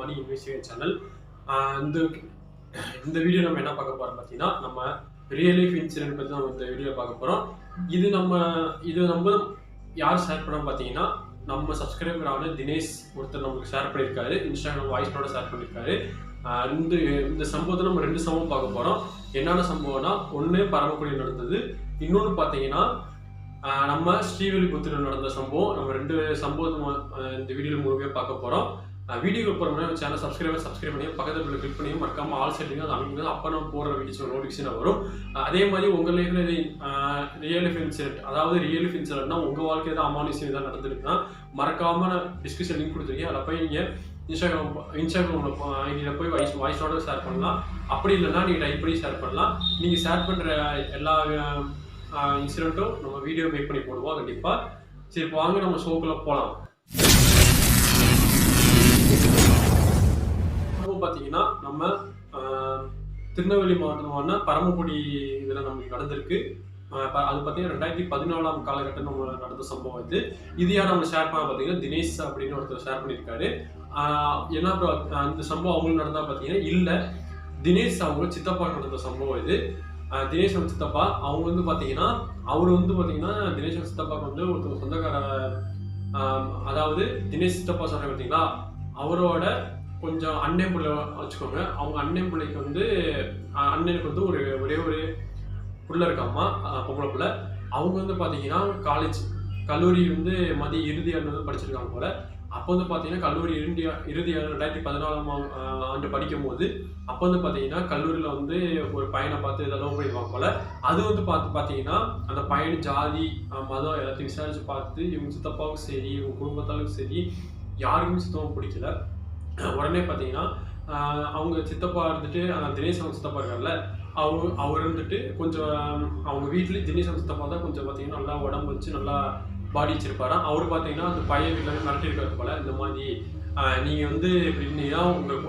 மணி investigate channel. இந்த இந்த video நம்ம என்ன பார்க்க போறோம் பார்த்தீங்கன்னா நம்ம ரியல் லைஃப் இன்சிடென்ட் பற்றி நம்ம இந்த வீடியோ பார்க்க போகிறோம் இது நம்ம இது நம்ம யார் ஷேர் பண்ண பார்த்தீங்கன்னா நம்ம சப்ஸ்கிரைபரான தினேஷ் ஒருத்தர் நமக்கு ஷேர் பண்ணியிருக்காரு. இன்ஸ்டாகிராம் வாய்ஸ் நோட ஷேர் பண்ணியிருக்காரு இந்த இந்த சம்பவத்தை நம்ம ரெண்டு சம்பவம் பார்க்க போகிறோம் என்னென்ன சம்பவம்னா ஒன்று பரமக்குடியில் நடந்தது. இன்னொன்று பார்த்தீங்கன்னா நம்ம ஸ்ரீவில்லிபுத்தூரில் நடந்த சம்பவம். நம்ம ரெண்டு சம்பவத்தை இந்த வீடியோவில் முழுமையாக பார்க்க போகிறோம் வீடியோ போகிற சேனல் சப்ஸ்கிரைப் சப்ஸ்கிரைப் பண்ணி பக்கத்தில் உள்ள கிளிக் பண்ணி மறக்காமல் ஆல் செட்டிங் அது அமைங்க அப்போ நம்ம போடுற வீடியோஸ் நோட்டிஃபிகேஷன் வரும். அதே மாதிரி உங்கள் லைஃப்பில் ரியல் லைஃப் இன்சிடென்ட் அதாவது ரியல் லைஃப் இன்சிடென்ட்னா உங்கள் வாழ்க்கையில் தான் அமானுஷம் தான் நடந்திருக்குன்னா மறக்காமல் நான் டிஸ்கிரிப்ஷன் லிங்க் கொடுத்துருக்கேன். அதில் போய் நீங்கள் இன்ஸ்டாகிராம் இன்ஸ்டாகிராமில் ஐடியில் போய் வாய்ஸ் வாய்ஸோட ஷேர் பண்ணலாம். அப்படி இல்லைன்னா நீங்கள் டைப் பண்ணி ஷேர் பண்ணலாம். நீங்கள் ஷேர் பண்ணுற எல்லா இன்சிடென்ட்டும் நம்ம வீடியோ மேக் பண்ணி போடுவோம் கண்டிப்பாக சரி வாங்க நம்ம ஷோக்குள்ளே போகலாம் பார்த்தீங்கன்னா நம்ம திருநெல்வேலி மாவட்டமான பரமக்குடி இதில் நமக்கு நடந்திருக்கு. அது பார்த்தீங்கன்னா ரெண்டாயிரத்தி பதினாலாம் காலகட்டம் நம்ம நடந்த சம்பவம் இது. இது யார் நம்ம ஷேர் பண்ண பார்த்தீங்கன்னா தினேஷ் அப்படின்னு ஒருத்தர் ஷேர் பண்ணியிருக்காரு ஆஹ், என்ன சம்பவம் அவங்களுக்கு நடந்தா பார்த்தீங்கன்னா இல்லை. தினேஷ் அவங்க சித்தப்பா நடந்த சம்பவம் இது. தினேஷ் அவங்க சித்தப்பா அவங்க வந்து பார்த்தீங்கன்னா அவர் வந்து பார்த்தீங்கன்னா தினேஷ் அவங்க சித்தப்பாக்கு வந்து ஒருத்தர் சொந்தக்கார ஆஹ், அதாவது தினேஷ் சித்தப்பா சொல்ற பார்த்தீங்களா அவரோட கொஞ்சம் அண்ணன் பிள்ளை வச்சுக்கோங்க. அவங்க அண்ணன் பிள்ளைக்கு வந்து அண்ணனுக்கு வந்து ஒரு ஒரே ஒரு பிள்ளை இருக்காமா பொம்பளை பிள்ளை. அவங்க வந்து பார்த்தீங்கன்னா காலேஜ் கல்லூரி வந்து மதிய இறுதி ஆண்டு வந்து படிச்சிருக்காங்க போல. அப்போ வந்து பார்த்தீங்கன்னா கல்லூரி இறுதி இறுதி ஆண்டு ரெண்டாயிரத்தி பதினாலாம் ஆண்டு படிக்கும் போது அப்போ வந்து பார்த்தீங்கன்னா கல்லூரியில் வந்து ஒரு பையனை பார்த்து இதெல்லாம் பண்ணிடுவாங்க போல. அது வந்து பார்த்து பார்த்தீங்கன்னா அந்த பையன் ஜாதி மதம் எல்லாத்தையும் விசாரித்து பார்த்து இவங்க சித்தப்பாவுக்கும் சரி இவங்க குடும்பத்தாலும் சரி யாருக்குமே சுத்தமாக பிடிக்கல. உடனே பார்த்தீங்கன்னா அவங்க சித்தப்பா இருந்துட்டு அந்த தினேஷ் அவங்க சித்தப்பா இருக்கார்ல அவங்க அவர் இருந்துட்டு கொஞ்சம் அவங்க வீட்லேயே தினேஷ் அவங்க சித்தப்பா தான் கொஞ்சம் பார்த்தீங்கன்னா நல்லா உடம்பு வச்சு நல்லா பாடி வச்சிருப்பாராம் அவர் பார்த்தீங்கன்னா அந்த பையன் வீட்டில் மிரட்டிருக்காரு போல இந்த மாதிரி நீங்கள் வந்து இப்படி இருந்தீங்கன்னா உங்கள்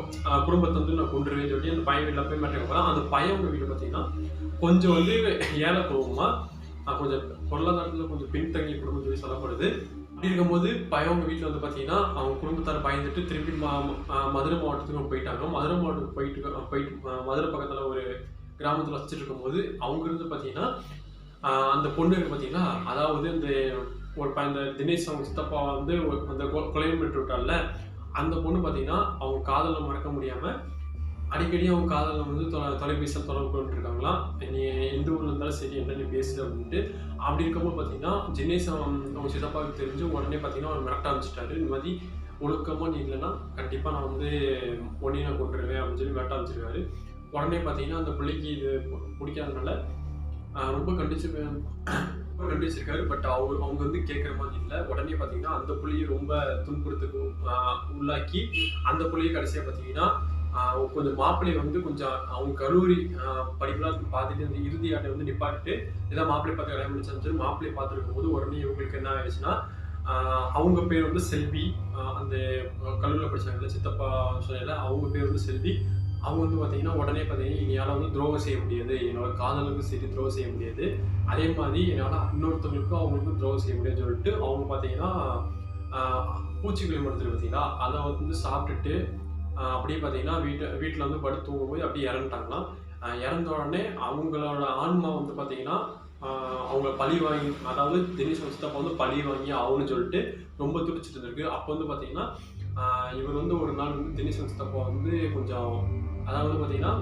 குடும்பத்தை வந்து நான் கொண்டுருவேன்னு சொல்லி அந்த பையன் வீட்டில் போய் மிரட்டிருக்க போல அந்த பையன் உங்கள் வீட்டில் பார்த்தீங்கன்னா கொஞ்சம் வந்து ஏழை போகுமா கொஞ்சம் பொருளாதாரத்தில் கொஞ்சம் பின்தங்கிய குடும்பம் சொல்லி சொல்லப்படுது. அப்படி இருக்கும்போது பையன் அவங்க வீட்டில் வந்து பார்த்தீங்கன்னா அவங்க குடும்பத்தார் பயந்துட்டு திருப்பி மதுரை மாவட்டத்துக்கு போயிட்டாங்க. மதுரை மாவட்டத்துக்கு போயிட்டு போயிட்டு மதுரை பக்கத்தில் ஒரு கிராமத்தில் வச்சுட்டு இருக்கும்போது அவங்க இருந்து பார்த்தீங்கன்னா அந்த அந்த பொண்ணுக்கு பார்த்தீங்கன்னா அதாவது இந்த ஒரு ப- இந்த தினேஷ் அவங்க சித்தப்பா வந்து ஒரு- அந்த கொ- கொலை பெற்று விட்டால அந்த பொண்ணு பார்த்தீங்கன்னா அவங்க காதலை மறக்க முடியாமல் அடிக்கடி அவங்க காதலில் வந்து தொ தொலைபேசியில் தொடர்பு கொண்டுருக்காங்களாம் நீ எந்த ஊரில் இருந்தாலும் சரி என்ன நீ பேசு அப்படின்ட்டு. அப்படி இருக்கும்போது பார்த்தீங்கன்னா தினேஷ் அவங்க சித்தப்பாவுக்கு தெரிஞ்சு உடனே பார்த்தீங்கன்னா அவர் மிரட்ட ஆரம்பிச்சிட்டாரு. இந்த மாதிரி ஒழுக்கமாக நீ இல்லைன்னா கண்டிப்பாக நான் வந்து பொண்ணையை நான் கொண்டுருவேன் அப்படின்னு சொல்லி மிரட்ட ஆரம்பிச்சிருக்காரு. உடனே பார்த்தீங்கன்னா அந்த பிள்ளைக்கு இது பிடிக்காதனால ரொம்ப கண்டிச்சு ரொம்ப கண்டிச்சிருக்காரு. பட் அவர் அவங்க வந்து கேட்குற மாதிரி இல்லை. உடனே பார்த்தீங்கன்னா அந்த புள்ளியை ரொம்ப துன்புறுத்துக்கு உள்ளாக்கி அந்த புள்ளியை கடைசியாக பார்த்தீங்கன்னா கொஞ்சம் மாப்பிள்ளை வந்து கொஞ்சம் அவங்க கல்லூரி படிப்பெல்லாம் பார்த்துட்டு இந்த இறுதி ஆட்டை வந்து நிப்பாட்டிட்டு ஏதாவது மாப்பிள்ளை பார்த்து கல்யாணம் முடிச்சான்னு மாப்பிள்ளை பார்த்துருக்கும் போது உடனே இவங்களுக்கு என்ன ஆயிடுச்சுன்னா அவங்க பேர் வந்து செல்வி அந்த கல்லூரியில் படிச்சாங்கல்ல சித்தப்பா சொன்னல அவங்க பேர் வந்து செல்வி. அவங்க வந்து பார்த்தீங்கன்னா உடனே பார்த்தீங்கன்னா என்னால் வந்து துரோகம் செய்ய முடியாது என்னோட காதலுக்கும் சரி துரோகம் செய்ய முடியாது. அதே மாதிரி என்னால் இன்னொருத்தவங்களுக்கும் அவங்களுக்கும் துரோகம் செய்ய முடியாதுன்னு சொல்லிட்டு அவங்க பார்த்தீங்கன்னா பூச்சிக்கொல்லி மருத்துவர் பார்த்தீங்கன்னா அதை வந்து சாப்பிட்டுட்டு அப்படியே பார்த்தீங்கன்னா வீட்டு வீட்டில் வந்து படுத்து தூங்கும்போது அப்படியே இறந்துட்டாங்களாம் இறந்த உடனே அவங்களோட ஆன்மா வந்து பார்த்தீங்கன்னா அவங்க பழி வாங்கி அதாவது தினேஷ் சித்தப்பா வந்து பழி வாங்கி ஆகும்னு சொல்லிட்டு ரொம்ப துடிச்சிட்டு இருந்திருக்கு. அப்போ வந்து பார்த்தீங்கன்னா இவர் வந்து ஒரு நாள் வந்து தினேஷ் சித்தப்பா வந்து கொஞ்சம் அதாவது பார்த்தீங்கன்னா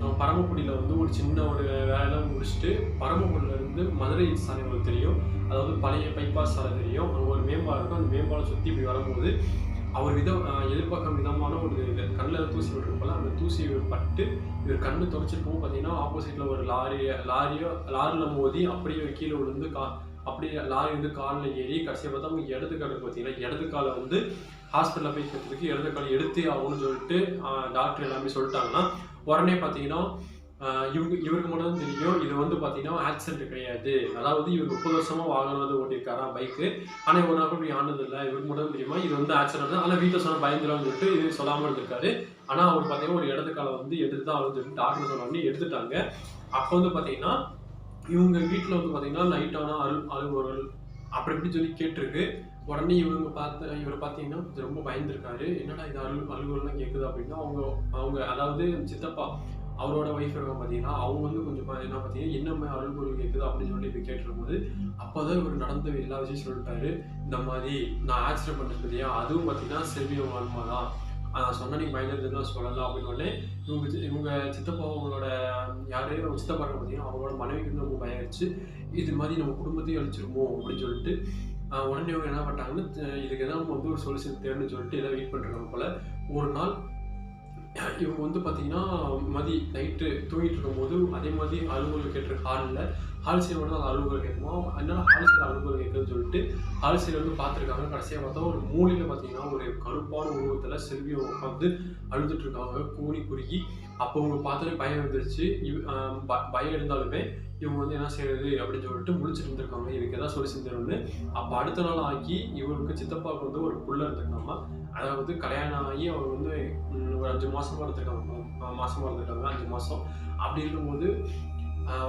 நம்ம பரமக்குடியில் வந்து ஒரு சின்ன ஒரு வேலை முடிச்சுட்டு பரமக்குடியிலேருந்து மதுரை சாலை உங்களுக்கு தெரியும். அதாவது பழைய பைபாஸ் சாலை தெரியும். அங்கே ஒரு மேம்பாலம் இருக்கும். அந்த மேம்பாலம் சுற்றி இப்படி வரும்போது அவர் விதம் எதிர்பார்க்கும் விதமான ஒரு கண்ணில் தூசி விட்டுருப்பல அந்த தூசி பட்டு இவர் கண்ணு தொடச்சிருக்கும் பார்த்தீங்கன்னா ஆப்போசிட்டில் ஒரு லாரி லாரியோ லாரியில் மோதி அப்படியே கீழே விழுந்து கா அப்படியே லாரி வந்து காலில் ஏறி கடைசியாக பார்த்தா அவங்க இடது காலுக்கு பார்த்தீங்கன்னா இடது காலை வந்து ஹாஸ்பிட்டலில் போய் சேர்த்ததுக்கு இடது காலை எடுத்து ஆகணும்னு சொல்லிட்டு டாக்டர் எல்லாமே சொல்லிட்டாங்கன்னா உடனே பார்த்தீங்கன்னா இவங்க இவருக்கு மட்டும் தான் தெரியும். இது வந்து பார்த்தீங்கன்னா ஆக்சிடென்ட் கிடையாது. அதாவது இவர் முப்பது வருஷமாக வாகனம் வந்து ஓட்டியிருக்காராம் பைக்கு ஆனால் ஒரு நாள் இப்படி ஆனது இல்லை. இவருக்கு மட்டும் தெரியுமா? இது வந்து ஆக்சிடென்ட் தான் ஆனால் வீட்டில் சொன்ன பயந்துடும் சொல்லிட்டு இது சொல்லாமல் இருந்திருக்காரு. ஆனால் அவர் பார்த்தீங்கன்னா ஒரு இடத்துக்கால வந்து எடுத்து தான் ஆகுதுன்னு சொல்லிட்டு டாக்டர் சொன்ன எடுத்துட்டாங்க. அப்போ வந்து பார்த்தீங்கன்னா இவங்க வீட்டில் வந்து பார்த்தீங்கன்னா லைட்டான ஆனால் அரு அப்படி இப்படி சொல்லி கேட்டிருக்கு. உடனே இவங்க பார்த்து இவர் பார்த்தீங்கன்னா ரொம்ப பயந்துருக்காரு. என்னடா இது அழு அழுகுலாம் கேட்குது அப்படின்னா அவங்க அவங்க அதாவது சித்தப்பா அவரோட ஒய்ஃப் இருக்க பார்த்தீங்கன்னா அவங்க வந்து கொஞ்சம் என்ன பார்த்தீங்கன்னா என்ன பொருள் கேட்குது அப்படின்னு சொல்லி இப்போ அப்போ தான் இவர் நடந்த எல்லா விஷயம் சொல்லிட்டாரு. இந்த மாதிரி நான் ஆக்சிடென்ட் பண்ணது இல்லையா அதுவும் பார்த்தீங்கன்னா செல்வியம் ஆன்மா தான். நான் சொன்ன நீங்கள் பயந்துருந்து தான் சொல்லலாம் அப்படின்னு உடனே இவங்க இவங்க சித்தப்பா அவங்களோட யாரையும் அவங்க சித்தப்பா பார்த்தீங்கன்னா அவங்களோட மனைவிக்கு வந்து ரொம்ப பயம் இது மாதிரி நம்ம குடும்பத்தையும் அழிச்சிருமோ அப்படின்னு சொல்லிட்டு உடனே இவங்க என்ன பண்ணிட்டாங்கன்னு இதுக்கு எதாவது வந்து ஒரு சொல்யூஷன் தேவைன்னு சொல்லிட்டு எதாவது வெயிட் பண்ணுறாங்க போல. ஒரு நாள் இவங்க வந்து பார்த்தீங்கன்னா மதி நைட்டு தூங்கிட்டு இருக்கும்போது அதே மாதிரி அலுவலகம் கேட்டிருக்க ஹாலில் ஹால் சைடு வந்து அந்த அலுவலகம் கேட்குமா? அதனால ஹால் சைடு அலுவலகம் கேட்குதுன்னு சொல்லிட்டு ஹால் சைடு வந்து பார்த்துருக்காங்க. கடைசியாக பார்த்தா ஒரு மூலையில் பார்த்தீங்கன்னா ஒரு கருப்பான உருவத்தில் செல்வியை உட்காந்து அழுதுட்டு இருக்காங்க. கூனி குறுகி. அப்போ அவங்க பார்த்தாலே பயம் வந்துருச்சு. இவ் ப- பயம் இருந்தாலுமே இவங்க வந்து என்ன செய்யறது அப்படின்னு சொல்லிட்டு முடிச்சுட்டு இருந்திருக்காங்க. இதுக்கு எதாவது சொல்லி தரும்னு அப்போ அடுத்த நாள் ஆக்கி இவருக்கு சித்தப்பாவுக்கு வந்து ஒரு புள்ள இருந்திருக்காமா அதாவது கல்யாணம் ஆகி அவர் வந்து ஒரு அஞ்சு மாதமாக இருந்திருக்காங்க மாதமாக மாசமா இருந்திருக்காங்க அஞ்சு மாசம். அப்படி இருக்கும்போது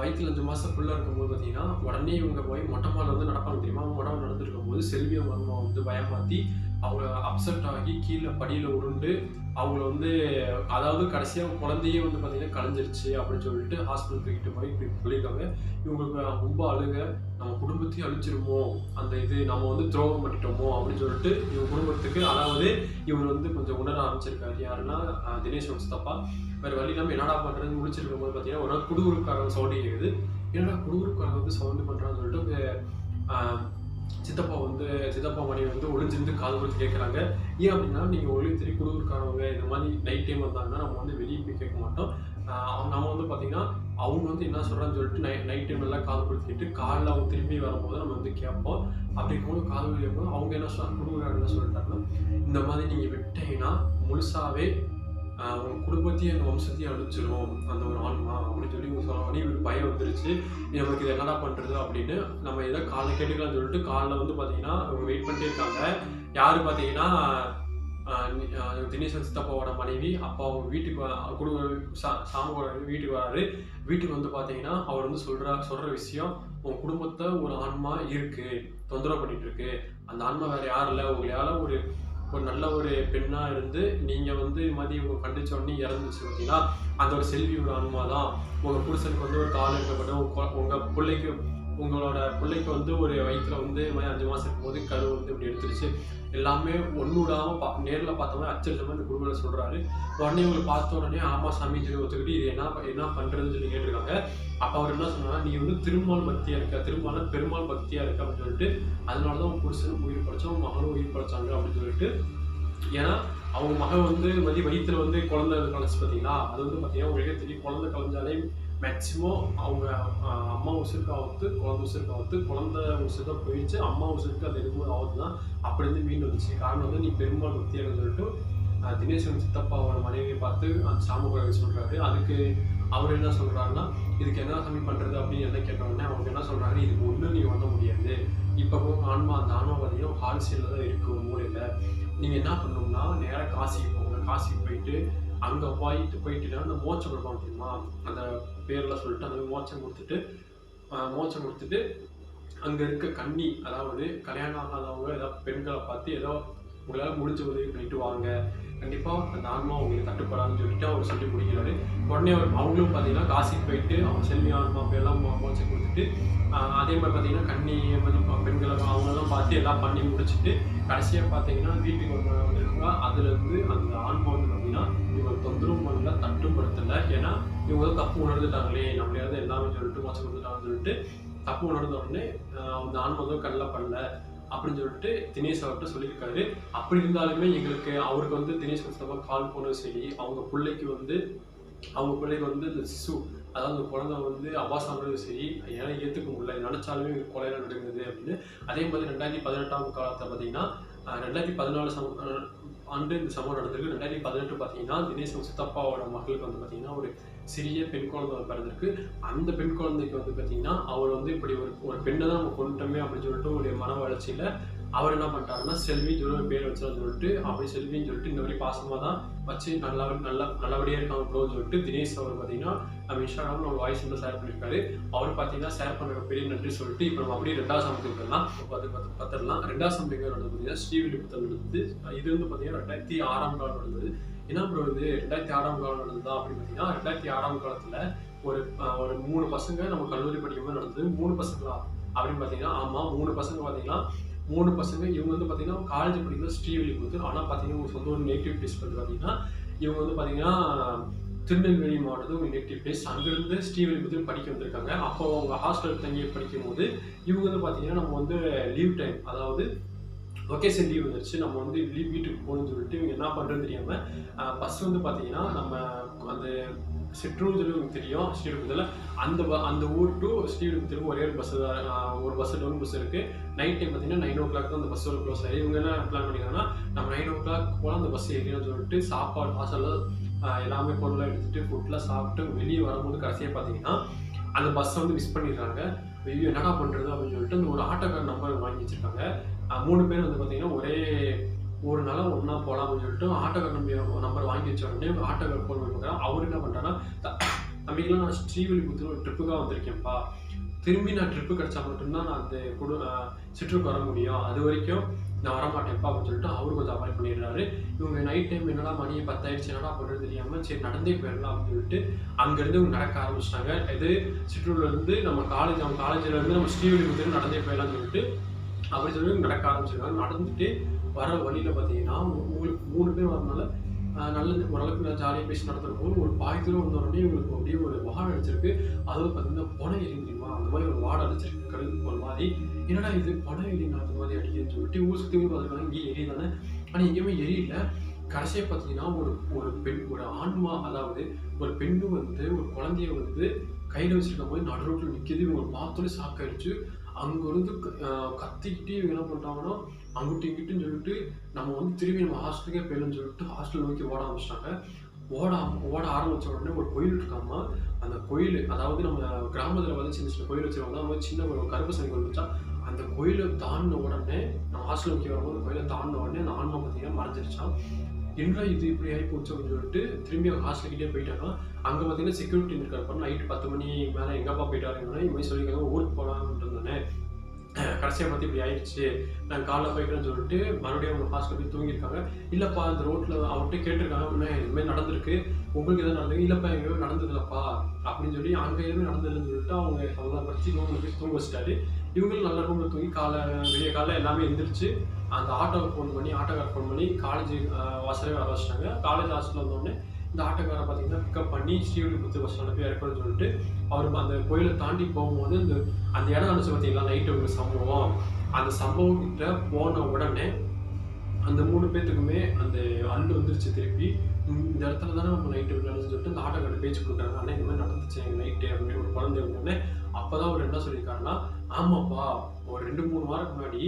வயிற்றுல வயித்துல அஞ்சு மாசம் புள்ள இருக்கும்போது பார்த்தீங்கன்னா உடனே இவங்க போய் மொட்டை மாடில் வந்து நடப்பாங்க தெரியுமா? அவங்க மொட்டை நடந்துருக்கும் போது செல்விய மர்மா வந்து பயமாத்தி அவங்க அப்செட் ஆகி கீழே படியில் உருண்டு அவங்கள வந்து அதாவது கடைசியாக குழந்தையே வந்து பார்த்திங்கன்னா கலைஞ்சிருச்சு அப்படின்னு சொல்லிட்டு ஹாஸ்பிட்டல் தூக்கிட்டு போய் இப்படி சொல்லியிருக்காங்க இவங்களுக்கு ரொம்ப அழுக நம்ம குடும்பத்தையும் அழிச்சிருமோ அந்த இது நம்ம வந்து துரோகம் பண்ணிட்டோமோ அப்படின்னு சொல்லிட்டு இவங்க குடும்பத்துக்கு அதாவது இவர் வந்து கொஞ்சம் உணர ஆரம்பிச்சிருக்காரு. யாருன்னா தினேஷ் வம்சத்தப்பா வேறு வழி நம்ம என்னடா பண்ணுறது முடிச்சிருக்கும் போது பார்த்தீங்கன்னா ஒரு நாள் குடுகுறுக்காரன் சவுண்டு கேட்குது என்னடா குடுகுறுக்காரன் வந்து சவுண்டு பண்ணுறான்னு சொல்லிட்டு சித்தப்பா வந்து சித்தப்பா மணி வந்து ஒளிஞ்சிருந்து காது கொடுத்து கேட்குறாங்க ஏன் அப்படின்னா நீங்கள் ஒளி திரி குடுகுறுக்காரவங்க இந்த மாதிரி நைட் டைம் வந்தாங்கன்னா நம்ம வந்து வெளியே போய் கேட்க மாட்டோம். அவங்க- நம்ம வந்து பார்த்தீங்கன்னா அவங்க வந்து என்ன சொல்கிறான்னு சொல்லிட்டு நை நைட் டைம் எல்லாம் காது கொடுத்துக்கிட்டு காலைல அவங்க திரும்பி வரும்போது நம்ம வந்து கேட்போம். அப்படி இருக்கும்போது காது கேட்போம் அவங்க என்ன சொல்கிறாங்க குடுகுறாங்க என்ன சொல்லிட்டாங்கன்னா இந்த மாதிரி நீங்கள் விட்டீங்கன்னா முழுசாகவே உங்கள் குடும்பத்தையும் அந்த வம்சத்தையும் அழிச்சிடும் அந்த ஒரு ஆன்மா அப்படின்னு சொல்லி இவங்க சொன்ன இவருக்கு பயம் வந்துருச்சு. நமக்கு இது என்னடா பண்ணுறது அப்படின்னு நம்ம இதை காலைல கேட்டுக்கலாம்னு சொல்லிட்டு காலைல வந்து பார்த்தீங்கன்னா அவங்க வெயிட் பண்ணிட்டே இருக்காங்க. யார் பார்த்தீங்கன்னா தினேசன் சித்தப்பாவோட மனைவி அப்பா அவங்க வீட்டுக்கு குடும்ப சா சாமோட வீட்டுக்கு வராரு. வீட்டுக்கு வந்து பார்த்தீங்கன்னா அவர் வந்து சொல்கிற சொல்கிற விஷயம் உன் குடும்பத்தை ஒரு ஆன்மா இருக்குது தொந்தரவு பண்ணிட்டு இருக்கு. அந்த ஆன்மா வேறு யாரும் இல்லை. உங்களால ஒரு ஒரு நல்ல ஒரு பெண்ணா இருந்து நீங்க வந்து இது மாதிரி கண்டிச்ச உடனே இறந்துச்சு பார்த்தீங்கன்னா அந்த ஒரு செல்வியோட ஒரு தான் உங்க புருஷனுக்கு வந்து ஒரு கால் இருக்கப்பட்ட உங்கள் உங்க பிள்ளைக்கு உங்களோட பிள்ளைக்கு வந்து ஒரு வயிற்றில் வந்து இது மாதிரி அஞ்சு மாதம் இருக்கும்போது கரு வந்து இப்படி எடுத்துருச்சு. எல்லாமே ஒன்று விடாமல் பா நேரில் பார்த்தோம்னா அச்சடிச்ச மாதிரி இந்த குடும்பத்தில் சொல்கிறாரு உடனே இவங்களை பார்த்த உடனே ஆமா சாமி சொல்லி ஒத்துக்கிட்டு இது என்ன என்ன பண்ணுறதுன்னு சொல்லி கேட்டிருக்காங்க. அப்போ அவர் என்ன சொன்னாங்கன்னா நீ வந்து திருமால் பக்தியாக இருக்க திருமால பெருமாள் பக்தியாக இருக்க அப்படின்னு சொல்லிட்டு அதனால தான் உன் புருஷனும் உயிர் படைச்சோம் உன் மகனும் உயிர் படைச்சாங்க அப்படின்னு சொல்லிட்டு ஏன்னா அவங்க மகன் வந்து மதிய வயிற்றுல வந்து குழந்தை கலைச்சு பார்த்தீங்களா? அது வந்து பார்த்தீங்கன்னா உங்களுக்கே தெரியும். குழந்தை கலைஞ்சாலே மேக்சிமம் அவங்க அம்மா உசுருக்கு ஆகுது குழந்தை உசுருக்கு ஆகுது குழந்தை உசுரு போயிடுச்சு அம்மா உசுருக்கு அது இருக்கும்போது ஆகுது தான் அப்படி இருந்து மீன் வந்துச்சு. காரணம் வந்து நீ பெருமாள் பக்தியாக சொல்லிட்டு ஆஹ், சித்தப்பாவோட மனைவியை பார்த்து அந்த சாமகுழகம் சொல்கிறாரு அதுக்கு அவர் என்ன சொல்கிறாருன்னா இதுக்கு என்ன சாமி பண்ணுறது அப்படின்னு என்ன கேட்ட உடனே அவங்க என்ன சொல்கிறாரு இதுக்கு ஒன்றும் நீ பண்ண முடியாது. இப்போ ஆன்மா அந்த ஆன்மா பார்த்தீங்கன்னா ஹால் தான் இருக்குது ஒரு மூலையில் நீங்கள் என்ன பண்ணணும்னா நேராக காசிக்கு போங்க. காசிக்கு போயிட்டு அங்கே போயிட்டு போயிட்டுனா அந்த மோச்சம் கொடுப்பாங்க தெரியுமா? அந்த பேர்லாம் சொல்லிட்டு அந்த மோச்சம் கொடுத்துட்டு மோச்சம் கொடுத்துட்டு அங்கே இருக்க கன்னி அதாவது கல்யாணம் ஆகாதவங்க ஏதாவது பெண்களை பார்த்து ஏதோ உங்களால் முடிஞ்ச உதவி பண்ணிட்டு வாங்க. கண்டிப்பாக அந்த ஆன்மா உங்களுக்கு தட்டுப்படாதுன்னு சொல்லிட்டு அவர் சொல்லி முடிக்கிறாரு. உடனே அவர் அவங்களும் பார்த்தீங்கன்னா காசிக்கு போயிட்டு அவங்க செல்வி ஆன்மா எல்லாம் மோச்சை கொடுத்துட்டு அதே மாதிரி பார்த்தீங்கன்னா கண்ணி மாதிரி பெண்களை அவங்கெல்லாம் பார்த்து எல்லாம் பண்ணி முடிச்சுட்டு கடைசியாக பார்த்தீங்கன்னா வீட்டுக்கு வந்து அதுலேருந்து அந்த ஆன்மா வந்து இவங்க வந்து தப்பு உணர்ந்துட்டாங்களே நம்மளையாவது எல்லாமே சொல்லிட்டு மோசம் கொடுத்துட்டாங்கன்னு சொல்லிட்டு தப்பு உணர்ந்த உடனே ஆஹ் அந்த ஆன்மா வந்து கண்ணில் பண்ணல அப்படின்னு சொல்லிட்டு தினேஷ் அவர்கிட்ட சொல்லியிருக்காரு. அப்படி இருந்தாலுமே எங்களுக்கு அவருக்கு வந்து தினேஷ் முஸ்தபா கால் போனது சரி அவங்க பிள்ளைக்கு வந்து அவங்க பிள்ளைக்கு வந்து இந்த சிசு அதாவது அந்த குழந்தை வந்து அபாசானது சரி என்னால் ஏற்றுக்க முடியல நினச்சாலுமே கொலையெல்லாம் நடக்குது அப்படின்னு. அதே மாதிரி ரெண்டாயிரத்தி பதினெட்டாம் காலத்தை பார்த்தீங்கன்னா ரெண்டாயிரத்தி பதினாலு சம அன்று ஆண்டு இந்த சம்பவம் நடந்திருக்கு. ரெண்டாயிரத்தி பதினெட்டு பார்த்தீங்கன்னா தினேஷ் சித்தப்பாவோட மகளுக்கு வந்து பார்த்தீங்கன்னா ஒரு சிறிய பெண் குழந்தை பிறந்திருக்கு. அந்த பெண் குழந்தைக்கு வந்து பார்த்தீங்கன்னா அவர் வந்து இப்படி ஒரு ஒரு பெண்ணை தான் நம்ம கொண்டுட்டோமே அப்படின்னு சொல்லிட்டு ஒரு மன வளர்ச்சியில் அவர் என்ன பண்ணிட்டாருன்னா செல்வின்னு சொல்லி பேர் வச்சா சொல்லிட்டு அப்படி செல்வின்னு சொல்லிட்டு இந்த மாதிரி பாசமாக தான் வச்சு நல்லா நல்லா நல்லபடியாக இருக்காங்க ப்ரோன்னு சொல்லிட்டு தினேஷ் அவர் பார்த்தீங்கன்னா நம்ம இன்ஸ்டாகிராமில் நம்ம வாய்ஸ் வந்து ஷேர் பண்ணியிருக்காரு. அவர் பார்த்தீங்கன்னா ஷேர் பண்ணுற பெரிய நன்றி சொல்லிட்டு இப்போ நம்ம அப்படியே ரெண்டாவது சமத்துக்கு பார்த்து பார்த்து பார்த்துடலாம் ரெண்டாவது சமத்துக்கு நடந்தது பார்த்தீங்கன்னா ஸ்ரீவில்லிபுத்தல் நடந்தது. இது வந்து பார்த்தீங்கன்னா ரெண்டாயிரத்தி ஆறாம் காலம் நடந்தது. என்ன ப்ரோ வந்து ரெண்டாயிரத்தி ஆறாம் காலம் நடந்ததா அப்படின்னு பார்த்தீங்கன்னா ரெண்டாயிரத்தி ஆறாம் காலத்தில் ஒரு ஒரு மூணு பசங்க நம்ம கல்லூரி படிக்கும்போது நடந்தது. மூணு பசங்களா அப்படின்னு பார்த்தீங்கன்னா ஆமாம் மூணு பசங்க பார்த்தீங்கன்னா மூணு பசங்க இவங்க வந்து பார்த்தீங்கன்னா காலேஜ் படிக்கிறது ஸ்ரீவில்லிபுத்தூர் ஆனால் பார்த்தீங்கன்னா உங்க சொந்த ஒரு நேட்டிவ் பிளேஸ் வந்து பார்த்தீங்கன்னா இவங்க வந்து பார்த்தீங்கன்னா திருநெல்வேலி மாவட்டத்தில் ஒரு நேட்டிவ் பிளேஸ் அங்கேருந்து ஸ்ரீவில்லிபுத்தூர் படிக்க வந்திருக்காங்க. அப்போ அவங்க ஹாஸ்டல் தங்கி படிக்கும் போது இவங்க வந்து பார்த்தீங்கன்னா நம்ம வந்து லீவ் டைம் அதாவது லொக்கேஷன் லீவ் வந்துருச்சு. நம்ம வந்து லீவ் வீட்டுக்கு போகணும்னு சொல்லிட்டு இவங்க என்ன பண்ணுறதுன்னு தெரியாமல் பஸ் வந்து பார்த்தீங்கன்னா நம்ம அந்த சிற்றூர் தெரியும் ஸ்ரீவில்லிபுத்தூரில் அந்த ப- அந்த ஊர் டு ஸ்ரீவில்லிபுத்தூருக்கு ஒரே ஒரு பஸ் தான் ஒரு பஸ் டவுன் பஸ் இருக்குது நைட் டைம் பார்த்தீங்கன்னா நைன் ஓ கிளாக் தான் அந்த பஸ் ஒரு க்ளோஸ் ஆகி இவங்க என்ன பிளான் பண்ணிக்கிறாங்கன்னா நம்ம நைன் ஓ கிளாக் போல் அந்த பஸ் ஏறினு சொல்லிட்டு சாப்பாடு வாசலில் எல்லாமே பொருளாக எடுத்துகிட்டு ஃபுட்லாம் சாப்பிட்டு வெளியே வரும்போது கடைசியாக பார்த்தீங்கன்னா அந்த பஸ்ஸை வந்து மிஸ் பண்ணிடுறாங்க. ஐயோ என்னடா பண்ணுறது அப்படின்னு சொல்லிட்டு அந்த ஒரு ஆட்டோக்கார நம்பர் வாங்கி வச்சிருக்காங்க. மூணு பேர் வந்து பார்த்தீங்கன்னா ஒரே ஒரு நாளாக ஒன்றா போகலாம்னு சொல்லிட்டு ஆட்டோக்கார் நம்பர் நம்பர் வாங்கி வச்ச உடனே ஆட்டோக்கார் ஃபோன் பண்ணி பார்க்குறேன் அவர் என்ன பண்ணுறாங்கன்னா தம்பிக்கெல்லாம் நான் ஸ்ரீவில்லிபுத்தூர் ஒரு ட்ரிப்புக்காக வந்திருக்கேன்ப்பா. திரும்பி நான் ட்ரிப்பு கிடச்சா மட்டும்தான் நான் அந்த குடு அஹ் சிற்றுக்கு வர முடியும். அது வரைக்கும் நான் வரமாட்டேன்ப்பா அப்படின்னு சொல்லிட்டு அவரு கொஞ்சம் அவாய்ட் பண்ணிடுறாரு. இவங்க நைட் டைம் என்னடா மணி பத்தாயிடுச்சு என்னடா பண்ணுறது தெரியாமல் சரி நடந்தே போயிடலாம் அப்படின்னு சொல்லிட்டு அங்கேருந்து இவங்க நடக்க ஆரம்பிச்சிட்டாங்க. இது சிற்றூர்ல நம்ம காலேஜ் நம்ம காலேஜில் இருந்து நம்ம ஸ்ரீவில்லிபுத்தூர் நடந்தே போயிடலாம்னு சொல்லிட்டு அப்படி சொல்லி நடக்க ஆரம்பிச்சிருக்காங்க. நடந்துட்டு வர வழியில் பார்த்தீங்கன்னா உங்களுக்கு மூணு பேர் வரனால நல்ல நல்லது ஓரளவுக்கு நான் ஜாலியாக பேசி நடத்துகிற போது ஒரு பாய் தூரம் வந்த உடனே இவங்களுக்கு அப்படியே ஒரு வாடை அடிச்சிருக்கு. அதாவது பார்த்தீங்கன்னா பொனை எரி தெரியுமா? அந்த மாதிரி ஒரு வாடை அடிச்சிருக்கு கழுகு ஒரு மாதிரி. என்னடா இது? பொனை எரி நடந்த மாதிரி அடிக்குதுன்னு சொல்லிட்டு ஊர் சுற்றி பார்த்துருக்காங்க இங்கே எரிய தானே. ஆனால் எங்கேயுமே எரியல கடைசியாக பார்த்தீங்கன்னா ஒரு ஒரு பெண் ஒரு ஆன்மா அதாவது ஒரு பெண்ணு வந்து ஒரு குழந்தைய வந்து கையில் வச்சுருக்க போது நடு ரோட்டில் நிற்கிது இவங்க பார்த்தோன்னே சாக்காயிடுச்சு அங்கேருந்து கத்திக்கிட்டே என்ன பண்ணிட்டாங்கன்னா அங்கிட்டு இங்கிட்டுன்னு சொல்லிட்டு நம்ம வந்து திரும்பி நம்ம ஹாஸ்டலுக்கே போயிடணும்னு சொல்லிட்டு ஹாஸ்டல் நோக்கி ஓட ஆரம்பிச்சிட்டாங்க. ஓட ஓட ஆரம்பிச்ச உடனே ஒரு கோயில் இருக்காமா அந்த கோயில் அதாவது நம்ம கிராமத்தில் வந்து சின்ன சின்ன கோயில் வச்சுருவாங்க அந்த சின்ன ஒரு கருப்பசாமி கோயில் வச்சா அந்த கோயிலை தாண்டின உடனே நம்ம ஹாஸ்டல் நோக்கி வரும்போது கோயிலை தாண்டின உடனே அந்த ஆன்மா பார்த்தீங்கன்னா மறைஞ்சிருச்சான் என்னடா இது இப்படி ஆகி போச்சு அப்படின்னு சொல்லிட்டு திரும்பி அவங்க ஹாஸ்டல்கிட்டே போயிட்டாங்க. அங்கே பார்த்தீங்கன்னா செக்யூரிட்டி இருக்காரு நைட்டு பத்து மணி மேலே எங்கப்பா போயிட்டாருங்கன்னா இது மாதிரி சொல்லியிருக்காங்க. ஊருக்கு போகலாம் இருந்தேனே கடைசியாக பார்த்து இப்படி ஆயிடுச்சு நான் காலைல போய்க்கிறேன்னு சொல்லிட்டு மறுபடியும் அவங்க ஹாஸ்டல் போய் தூங்கியிருக்காங்க. இல்லைப்பா அந்த ரோட்டில் அவர்கிட்ட கேட்டிருக்காங்க "அண்ணே, இதுமாதிரி நடந்திருக்கு. உங்களுக்கு எதாவது நடந்தது? இல்லைப்பா எங்கேயோ நடந்ததுலப்பா அப்படின்னு சொல்லி அங்கே எதுவும் நடந்ததுன்னு சொல்லிட்டு அவங்க சமாதானப்படுத்தி ரூமில் போய் தூங்க வச்சிட்டாரு. இவங்களும் நல்ல ரூமில் தூங்கி காலை விடிய காலைல எல்லாமே எந்திரிச்சு அந்த ஆட்டோவை ஃபோன் பண்ணி ஆட்டோக்கார் ஃபோன் பண்ணி காலேஜ் வாசலே வர வச்சிட்டாங்க காலேஜ் ஹாஸ்டலில் வந்தோடனே இந்த ஆட்டோக்காரை பார்த்தீங்கன்னா பிக்கப் பண்ணி ஸ்ரீவில்லிபுத்தூர் பஸ் ஸ்டாண்டில் போய் இறக்கணும்னு சொல்லிட்டு அவர் அந்த கோயிலை தாண்டி போகும்போது அந்த அந்த இடம் நினச்சி பார்த்தீங்களா? நைட்டு ஒரு சம்பவம். அந்த சம்பவம் கிட்ட போன உடனே அந்த மூணு பேர்த்துக்குமே அந்த அள்ளு வந்துருச்சு திருப்பி. இந்த இடத்துல தானே நம்ம நைட்டு விளையாடுன்னு சொல்லிட்டு இந்த ஆட்டோக்கார பேச்சு கொடுக்குறாங்க. ஆனால் இந்த மாதிரி நடந்துச்சு எங்கள் நைட்டு அப்படின்னு ஒரு குழந்தை உடனே அப்பதான் அவர் என்ன சொல்லியிருக்காருன்னா ஆமாப்பா ஒரு ரெண்டு மூணு வாரம் முன்னாடி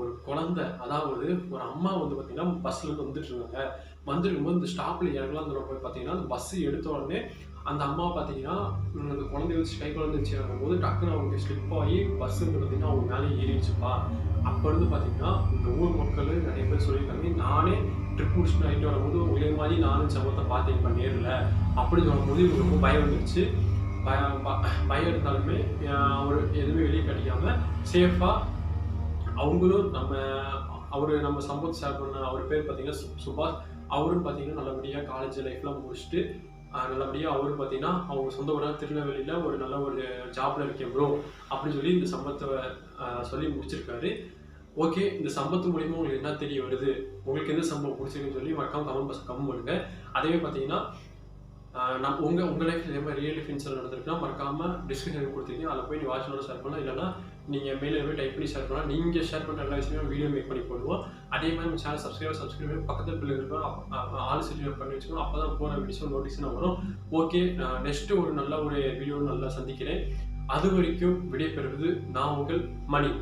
ஒரு குழந்தை அதாவது ஒரு அம்மா வந்து பார்த்தீங்கன்னா பஸ்லேருந்து வந்துட்டு இருந்தாங்க. வந்துருக்கும்போது இந்த ஸ்டாப்பில் இறங்கலாம் போய் பார்த்தீங்கன்னா அந்த பஸ் எடுத்த உடனே அந்த அம்மா பார்த்தீங்கன்னா அந்த குழந்தைய வச்சு கை குழந்தை வச்சு போது டக்குன்னு அவங்க ஸ்லிப் ஆகி பஸ்ஸு வந்து பார்த்தீங்கன்னா அவங்க மேலே ஏறிடுச்சுப்பா. அப்போ இருந்து பார்த்தீங்கன்னா இந்த ஊர் மக்கள் நிறைய பேர் சொல்லியிருக்காங்க நானே ட்ரிப் முடிச்சுட்டு நைட்டு வரும்போது ஒரே மாதிரி நானும் சமத்தை பார்த்தேன் நேரில். அப்படின்னு சொல்லும்போது இவங்க ரொம்ப பயம் வந்துருச்சு. பயம் ப- பயம் இருந்தாலுமே அவர் எதுவுமே வெளியே கிடைக்காம சேஃபாக அவங்களும் நம்ம அவர் நம்ம சம்பத் ஷேர் பண்ண அவர் பேர் பார்த்தீங்கன்னா சு- சுபாஷ். அவரும் பார்த்தீங்கன்னா நல்லபடியாக காலேஜ் லைஃப்லாம் முடிச்சுட்டு நல்லபடியாக அவரும் பார்த்தீங்கன்னா அவங்க சொந்த ஊராக திருநெல்வேலியில் ஒரு நல்ல ஒரு ஜாப்பில் இருக்கேன் ப்ரோ அப்படின்னு சொல்லி இந்த சம்பத்தை சொல்லி முடிச்சிருக்காரு. ஓகே இந்த சம்பத்து மூலிமா உங்களுக்கு என்ன தெரிய வருது? உங்களுக்கு எந்த சம்பவம் பிடிச்சிருக்குன்னு சொல்லி மறக்காம கமெண்ட் பாக்ஸ் கம்மி பண்ணுங்க அதேவே பார்த்தீங்கன்னா நான் உங்கள் உங்கள் லைஃப் இதே மாதிரி ரியல் லைஃப் இன்சிடென்ட் நடந்திருக்குன்னா மறக்காமல் டிஸ்கிரிப்ஷன் கொடுத்துருக்கீங்க அதில் போய் நீ வாட்சோட ஷேர் பண்ணலாம் இல்லைன்னா நீங்கள் மெயிலில் போய் டைப் பண்ணி ஷேர் பண்ணலாம். நீங்கள் ஷேர் பண்ணுற எல்லா விஷயமும் வீடியோ மேக் பண்ணி போடுவோம். அதே மாதிரி நம்ம சேனல் சப்ஸ்கிரைப் சப்ஸ்கிரைப் பண்ணி பக்கத்தில் பிள்ளை இருக்கும் ஆல் சப்ஸ்கிரைப் பண்ணி வச்சுக்கணும். அப்போ தான் போகிற வீடியோஸ் நான் வரும். ஓகே நெக்ஸ்ட் ஒரு நல்ல ஒரு வீடியோ நல்லா சந்திக்கிறேன். அது வரைக்கும் விடைபெறுவது நான் உங்கள் மணி.